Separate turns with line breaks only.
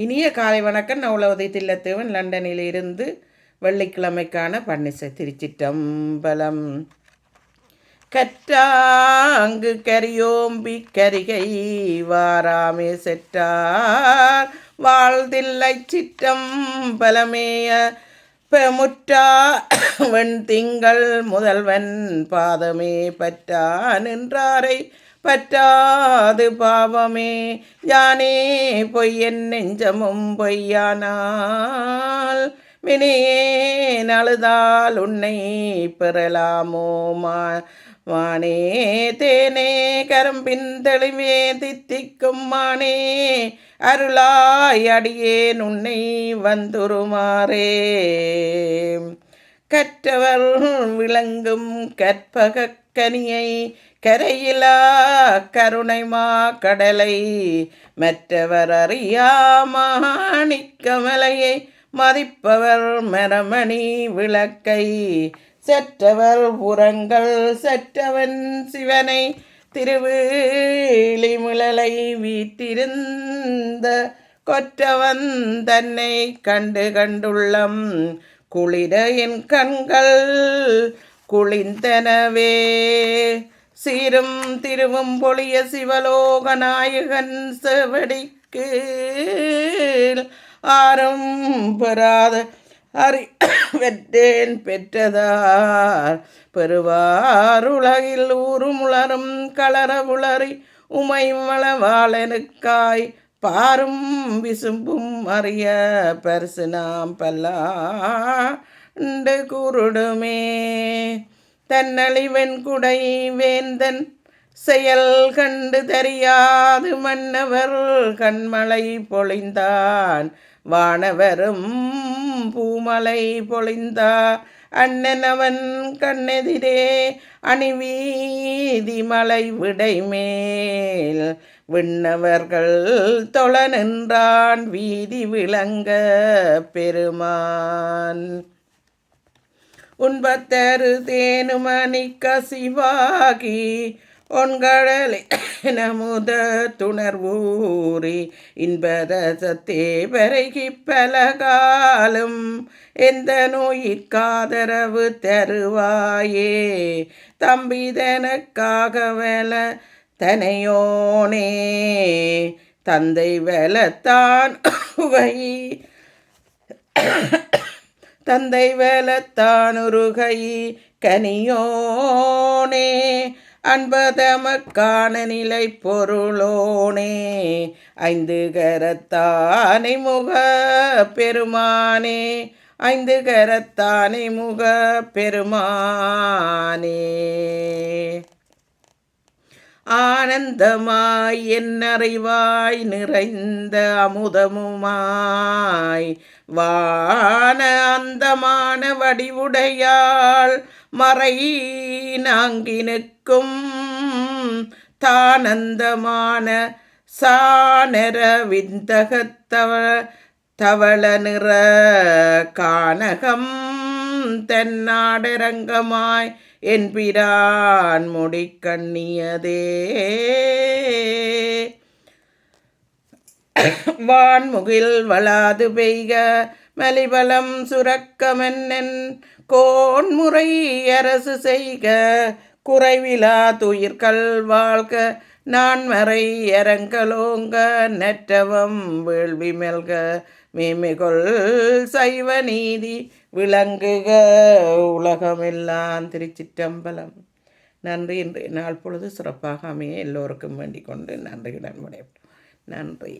இனிய காலை வணக்கம். நவுலவதை தில்லத்தேவன் லண்டனில் இருந்து வெள்ளிக்கிழமைக்கான பன்னிசை திருச்சிட்டம்பலம் கற்றாங்கு கரியோம்பி கரிகை வாராமே செற்றார். வாழ்தில்லை சிற்றம்பலமேய பெமுற்றா வெண் திங்கள் முதல்வன் பாதமே பற்றா நின்றாரை பற்றாது பாவமே. யானே பொய்யன் நெஞ்சமும் பொய்யானால் மினியே நழுதால் உன்னை பெறலாமோ மா வானே தேனே கரும்பின் தெளிவே தித்திக்கும் மானே அருளாய் அடியேன் உன்னை வந்துருமாறே. கற்றவர் விளங்கும் கற்பக கனியை கரையிலா கருணைமா கடலை மற்றவர் அறியாமாணிக்கமலையை மதிப்பவர் மரமணி விளக்கை. செற்றவர் புறங்கள் செற்றவன் சிவனை திருவிழிமுழலை வீட்டிருந்த கொற்றவன் தன்னை கண்டு கண்டுள்ளம். குளிர என் கண்கள் குளிந்தனவே சீரும் திருவும் பொழிய சிவலோக நாயகன் செவடிக்கு ஆறும் பெறாத அறி வெற்றேன் பெற்றதார். பெறுவாருலகில் உலகில் கலர உளறி உமை மளவாளனுக்காய் பாரும் விசும்பும் அறிய பரிசு நாம் பல்லாண்டு குருடுமே தன்னழிவன் குடை வேந்தன் செயல் கண்டு தெரியாது மன்னவர் கண்மலை பொழிந்தான். வானவரும் பூமலை பொழிந்தா அண்ணனவன் கண்ணெதிரே அணிவீதி மலை விடைமேல். விண்ணவர்கள் தொழ நின்றான் வீதி விளங்க பெருமான். உண்பத்தரு தேனுமணி கசிவாகி ஒன்கடலை நமுத துணர்வூரி இன்பதசத்தே பருகி பலகாலும். எந்த நோயிற்காதரவு தருவாயே? தம்பிதனக்காக வேல தனையோனே. தந்தை வலத்தான் உகை. தந்தை வேலத்தானுருகை கனியோனே. அன்பதமக்கான நிலை பொருளோனே ஐந்து கரத்தானை முக பெருமானே ஐந்து கரத்தானை முக பெருமானே. ஆனந்தமாய் என்னறிவாய் நிறைந்த அமுதமுமாய். வான அந்தமான வடிவுடையாள் மறை நாங்கினுக்கும் தானந்தமான சானர விந்தகத்தவ தவள நிற கானகம் தென்னாடரங்கமாய் என்பிரான் முடிக்கண்ணியதே. வான்முகில் வளாது பெய்க மலிபலம் சுரக்கமென்னன் கோன்முறை அரசு செய்க குறைவிலா துயிர்கள் வாழ்க நான் மறை அரங்கலோங்க நெற்றவம் வேள்வி மெல்க மேமிகொள் சைவ நீதி விளங்குக உலகமெல்லாம் திருச்சிற்றம்பலம். நன்றி இன்றைய நாள் பொழுது சிறப்பாக அமைய எல்லோருக்கும் வேண்டிக் கொண்டு நன்றியுடன் விடைபெறும் நன்றி.